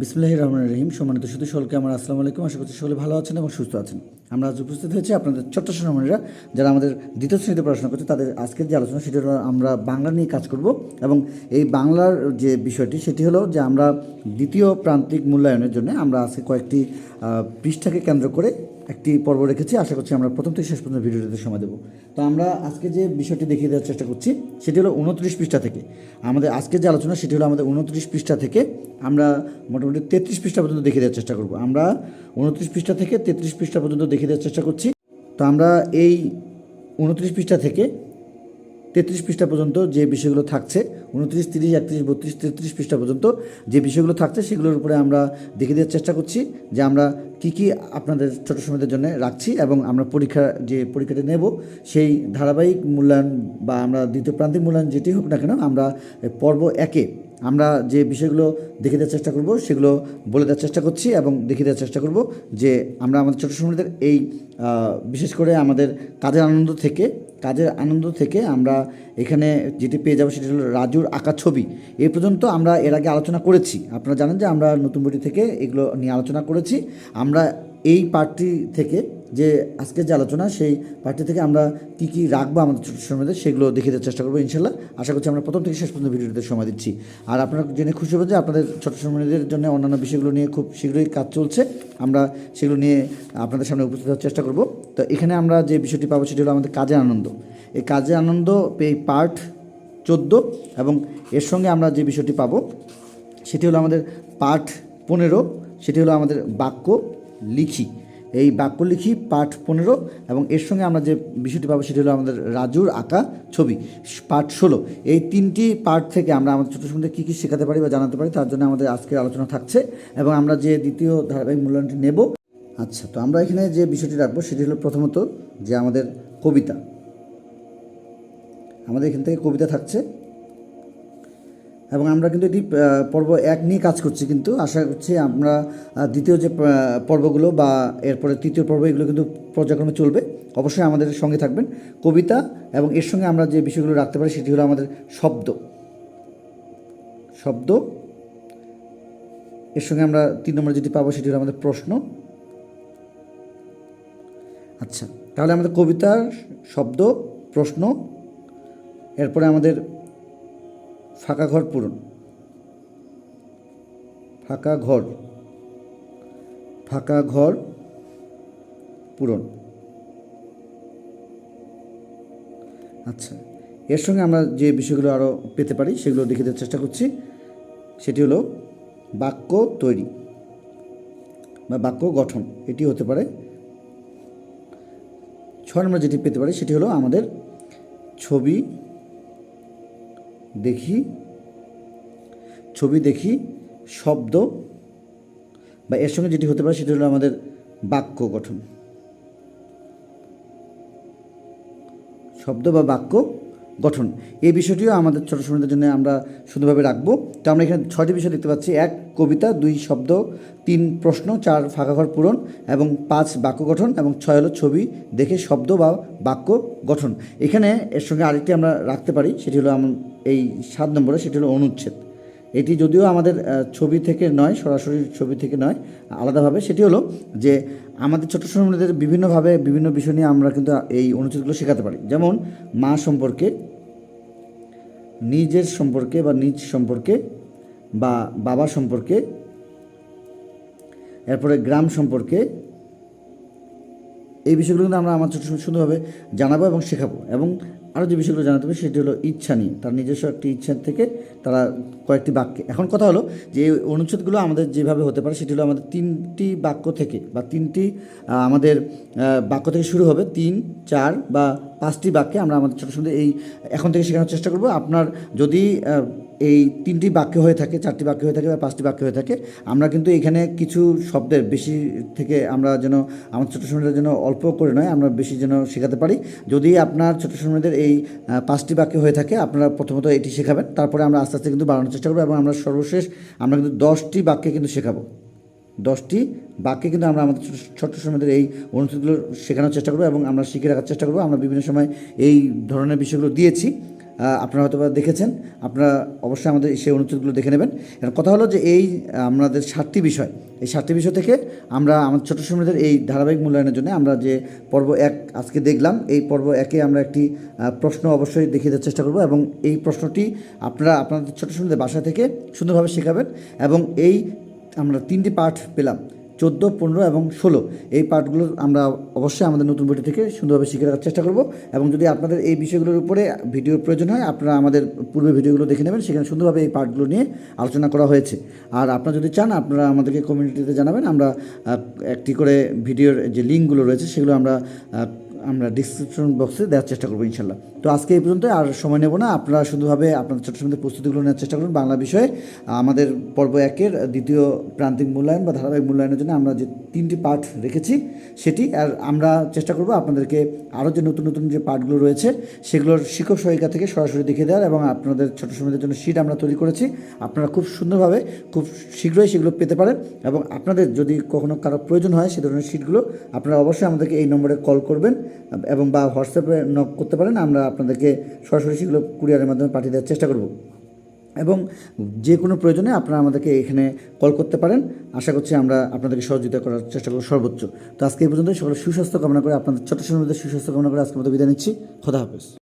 বিসমুল্লাহ রহমান রহিম। সম্মানিত শুধু সকলকে আমার আসসালামু আলাইকুম। আশা করছি সকলে ভালো আছেন এবং সুস্থ আছেন। আমরা আজ উপস্থিত হয়েছি আপনাদের ছোট্ট সোনামণিরা যারা আমাদের দ্বিতীয় শ্রেণীতে পড়াশোনা করছে, তাদের আজকের যে আলোচনা, সেটি হলো আমরা বাংলা নিয়ে কাজ করব এবং এই বাংলার যে বিষয়টি, সেটি হলো যে আমরা দ্বিতীয় প্রান্তিক মূল্যায়নের জন্য আমরা আজকে কয়েকটি পৃষ্ঠাকে কেন্দ্র করে একটি পর্ব রেখেছি। আশা করছি আমরা প্রথম থেকে শেষ পর্যন্ত ভিডিওটিতে সময় দেবো। তো আমরা আজকে যে বিষয়টি দেখিয়ে দেওয়ার চেষ্টা করছি, সেটি হলো উনত্রিশ পৃষ্ঠা থেকে। আমাদের আজকের যে আলোচনা, সেটি হলো আমাদের উনত্রিশ পৃষ্ঠা থেকে আমরা মোটামুটি তেত্রিশ পৃষ্ঠা পর্যন্ত দেখিয়ে দেওয়ার চেষ্টা করব। আমরা উনত্রিশ পৃষ্ঠা থেকে তেত্রিশ পৃষ্ঠা পর্যন্ত দেখিয়ে দেওয়ার চেষ্টা করছি। তো আমরা এই উনত্রিশ পৃষ্ঠা থেকে তেত্রিশ পৃষ্ঠা পর্যন্ত যে বিষয়গুলো থাকছে, উনত্রিশ, তিরিশ, একত্রিশ, বত্রিশ, তেত্রিশ পৃষ্ঠা পর্যন্ত যে বিষয়গুলো থাকছে, সেগুলোর উপরে আমরা দেখে দেওয়ার চেষ্টা করছি যে আমরা কি কি আপনাদের ছোটো সময়দের জন্য রাখছি এবং আমরা পরীক্ষা, যে পরীক্ষাটা নেব, সেই ধারাবাহিক মূল্যায়ন বা আমরা দ্বিতীয় প্রান্তিক মূল্যায়ন যেটি হোক না কেন, আমরা পর্ব একে আমরা যে বিষয়গুলো দেখে দেওয়ার চেষ্টা করব, সেগুলো বলে দেওয়ার চেষ্টা করছি এবং দেখে দেওয়ার চেষ্টা করব যে আমরা আমাদের ছোটো সময়দের এই বিশেষ করে আমাদের কাজের আনন্দ থেকে, কাজের আনন্দ থেকে আমরা এখানে যেটি পেয়ে যাব সেটি হলো রাজুর আঁকা ছবি। এই পর্যন্ত আমরা এর আগে আলোচনা করেছি। আপনারা জানেন যে আমরা নতুন বইটি থেকে এগুলো নিয়ে আলোচনা করেছি। আমরা এই পার্টটি থেকে যে আজকের যে আলোচনা, সেই পার্টটি থেকে আমরা কী কী রাখব আমাদের ছোটো সময়দের সেগুলো দেখে দেওয়ার চেষ্টা করব ইনশাল্লাহ। আশা করছি আমরা প্রথম থেকে শেষ পর্যন্ত ভিডিওতে সময় দিচ্ছি। আর আপনারা জেনে খুশি হবেন যে আপনাদের ছোটো সময়দের জন্য অন্যান্য বিষয়গুলো নিয়ে খুব শীঘ্রই কাজ চলছে। আমরা সেগুলো নিয়ে আপনাদের সামনে উপস্থিত হওয়ার চেষ্টা করব। তো এখানে আমরা যে বিষয়টি পাবো, সেটি হলো আমাদের কাজের আনন্দ। এই কাজের আনন্দ এই পার্ট চোদ্দ এবং এর সঙ্গে আমরা যে বিষয়টি পাবো, সেটি হলো আমাদের পাঠ পনেরো, সেটি হলো আমাদের বাক্য লিখি। এই বাক্য লিখি, পাঠ পনেরো এবং এর সঙ্গে আমরা যে বিষয়টি পাবো সেটি হলো আমাদের রাজুর আঁকা ছবি, পাঠ ষোলো। এই তিনটি পার্ট থেকে আমরা আমাদের ছোটো সময় কী কী শেখাতে পারি বা জানাতে পারি তার জন্য আমাদের আজকের আলোচনা থাকছে এবং আমরা যে দ্বিতীয় ধারাবাহিক মূল্যায়নটি নেব আচ্ছা তো আমরা এখানে যে বিষয়টি রাখব সেটি হলো প্রথমত যে আমাদের কবিতা। আমাদের এখান থেকে কবিতা থাকছে। এবং আমরা কিন্তু এটি পর্ব এক নিয়ে কাজ করছি কিন্তু। আশা করছি আমরা দ্বিতীয় যে পর্বগুলো বা এরপরে তৃতীয় পর্ব, এগুলো কিন্তু পর্যায়ক্রমে চলবে। অবশ্যই আমাদের সঙ্গে থাকবেন কবিতা এবং এর সঙ্গে আমরা যে বিষয়গুলো রাখতে পারি সেটি হলো আমাদের শব্দ। শব্দ, এর সঙ্গে আমরা তিন নম্বর যেটি পাবো সেটি হলো আমাদের প্রশ্ন। আচ্ছা তাহলে আমাদের কবিতার শব্দ, প্রশ্ন, এরপরে আমাদের ফাঁকা ঘর পূরণ। ফাঁকা ঘর। ফাঁকা ঘর পূরণ। আচ্ছা এর সঙ্গে আমরা যে বিষয়গুলো আরও পেতে পারি, সেগুলো দেখে দেওয়ার চেষ্টা করছি। সেটি হলো বাক্য তৈরি বা বাক্য গঠন। এটি হতে পারে। ছয় আমরা যেটি পেতে পারি, সেটি হলো আমাদের ছবি দেখি, ছবি দেখি, শব্দ, বা এর সঙ্গে যেটি হতে পারে সেটি হলো আমাদের বাক্য গঠন। শব্দ বা বাক্য গঠন। এই বিষয়টিও আমাদের ছোটো সময়দের জন্য আমরা শুধুভাবে রাখব। তো আমরা এখানে ছয়টি বিষয় দেখতে পাচ্ছি। এক, কবিতা, দুই, শব্দ, তিন, প্রশ্ন, চার ফাঁকাঘর পূরণ এবং পাঁচ, বাক্য গঠন এবং ছয় হলো ছবি দেখে শব্দ বা বাক্য গঠন। এখানে এর সঙ্গে আরেকটি আমরা রাখতে পারি, সেটি হলো এই সাত নম্বরে, সেটি হলো অনুচ্ছেদ। এটি যদিও আমাদের ছবি থেকে নয়, সরাসরি ছবি থেকে নয়, আলাদাভাবে সেটি হলো যে আমাদের ছোটো সময়দের বিভিন্নভাবে বিভিন্ন বিষয় নিয়ে আমরা কিন্তু এই অনুচ্ছেদগুলো শেখাতে পারি। যেমন, মা সম্পর্কে, নিজের সম্পর্কে বা নিজ সম্পর্কে বা বাবা সম্পর্কে, এরপরে গ্রাম সম্পর্কে, এই বিষয়গুলো কিন্তু আমরা আমার ছোটো সুন্দরভাবে জানাব এবং শেখাবো। এবং আরও যে বিষয়গুলো জানাতে হবে সেটি হলো ইচ্ছা নিয়ে তার নিজস্ব একটি ইচ্ছা থেকে তারা কয়েকটি বাক্যে এখন কথা হলো যে অনুচ্ছেদগুলো আমাদের যেভাবে হতে পারে সেটি হলো আমাদের তিনটি বাক্য থেকে বা তিনটি আমাদের বাক্য থেকে শুরু হবে। তিন, চার বা পাঁচটি বাক্যে আমরা আমাদের ছোটো ছোটো এই এখন থেকে শেখানোর চেষ্টা করব। আপনার যদি এই তিনটি বাক্য হয়ে থাকে, চারটি বাক্য হয়ে থাকে বা পাঁচটি বাক্য হয়ে থাকে। আমরা কিন্তু এখানে কিছু শব্দের বেশি থেকে আমরা যেন আমার ছোটো সময়দের জন্য অল্প করে নয়, আমরা বেশি যেন শেখাতে পারি। যদি আপনার ছোটো সময়দের এই পাঁচটি বাক্য হয়ে থাকে, আপনারা প্রথমত এটি শেখাবেন, তারপরে আমরা আস্তে আস্তে কিন্তু বাড়ানোর চেষ্টা করব এবং আমরা সর্বশেষ আমরা কিন্তু দশটি বাক্যে কিন্তু শেখাবো। দশটি বাক্যে কিন্তু আমরা আমাদের ছোট- ছোট্ট সময়দের এই অনুচ্ছেদগুলো শেখানোর চেষ্টা করব এবং আমরা শিখে রাখার চেষ্টা করব। আমরা বিভিন্ন সময় এই ধরনের বিষয়গুলো দিয়েছি। আপনারা হয়তো দেখেছেন। আপনারা অবশ্যই আমাদের সেই অনুচ্ছেদগুলো দেখে নেবেন। এর কথা হলো যে এই আমাদের সাতটি বিষয়, এই সাতটি বিষয় থেকে আমরা আমাদের ছোটো শ্রমিকদের এই ধারাবাহিক মূল্যায়নের জন্য আমরা যে পর্ব এক আজকে দেখলাম, এই পর্ব একে আমরা একটি প্রশ্ন অবশ্যই দেখিয়ে দেওয়ার চেষ্টা করব এবং এই প্রশ্নটি আপনারা আপনাদের ছোটো শ্রমিকদের বাসা থেকে সুন্দরভাবে শেখাবেন এবং এই আমরা তিনটি পাঠ পেলাম। চোদ্দ, পনেরো এবং ষোলো। এই পাঠগুলো আমরা অবশ্যই আমাদের নতুন বইটি থেকে সুন্দরভাবে শিখে রাখার চেষ্টা করব এবং যদি আপনাদের এই বিষয়গুলোর উপরে ভিডিওর প্রয়োজন হয়, আপনারা আমাদের পূর্বে ভিডিওগুলো দেখে নেবেন। সেখানে সুন্দরভাবে এই পার্টগুলো নিয়ে আলোচনা করা হয়েছে। আর আপনারা যদি চান, আপনারা আমাদেরকে কমিউনিটিতে জানাবেন। আমরা একটি করে ভিডিওর যে লিঙ্কগুলো রয়েছে, সেগুলো আমরা আমরা ডিসক্রিপশন বক্সে দেওয়ার চেষ্টা করব, ইনশাল্লাহ। তো আজকে এই পর্যন্ত আর সময় নেব না। আপনারা শুধুভাবে আপনাদের ছোটো সময় প্রস্তুতিগুলো নেওয়ার চেষ্টা করুন। বাংলা বিষয়ে আমাদের পর্ব একের দ্বিতীয় প্রান্তিক মূল্যায়ন বা ধারাবাহিক মূল্যায়নের জন্য আমরা যে তিনটি পাঠ রেখেছি, সেটি, আর আমরা চেষ্টা করব আপনাদেরকে আরও যে নতুন নতুন যে পাঠগুলো রয়েছে, সেগুলোর শিক্ষক সহায়িকা থেকে সরাসরি দেখিয়ে দেওয়ার এবং আপনাদের ছোটো সময়দের জন্য শিট আমরা তৈরি করেছি। আপনারা খুব সুন্দরভাবে, খুব শীঘ্রই সেগুলো পেতে পারেন এবং আপনাদের যদি কখনো কারও প্রয়োজন হয়, সে ধরনের শিটগুলো আপনারা অবশ্যই আমাদেরকে এই নম্বরে কল করবেন। এবং বা হোয়াটসঅ্যাপে নক করতে পারেন, আমরা আপনাদেরকে সরাসরি সেগুলো কুরিয়ারের মাধ্যমে পাঠিয়ে দেওয়ার চেষ্টা করব। এবং যে কোনো প্রয়োজনে আপনারা আমাদেরকে এখানে কল করতে পারেন। আশা করছি আমরা আপনাদেরকে সহযোগিতা করার চেষ্টা করব সর্বোচ্চ। তো আজকে এই পর্যন্ত সকলে সুস্বাস্থ্য কামনা করে, আপনাদের ছোট সময় সুস্বাস্থ্য কামনা করে আজকে মধ্যে বিদায় নিচ্ছি। খোদা হাফেজ।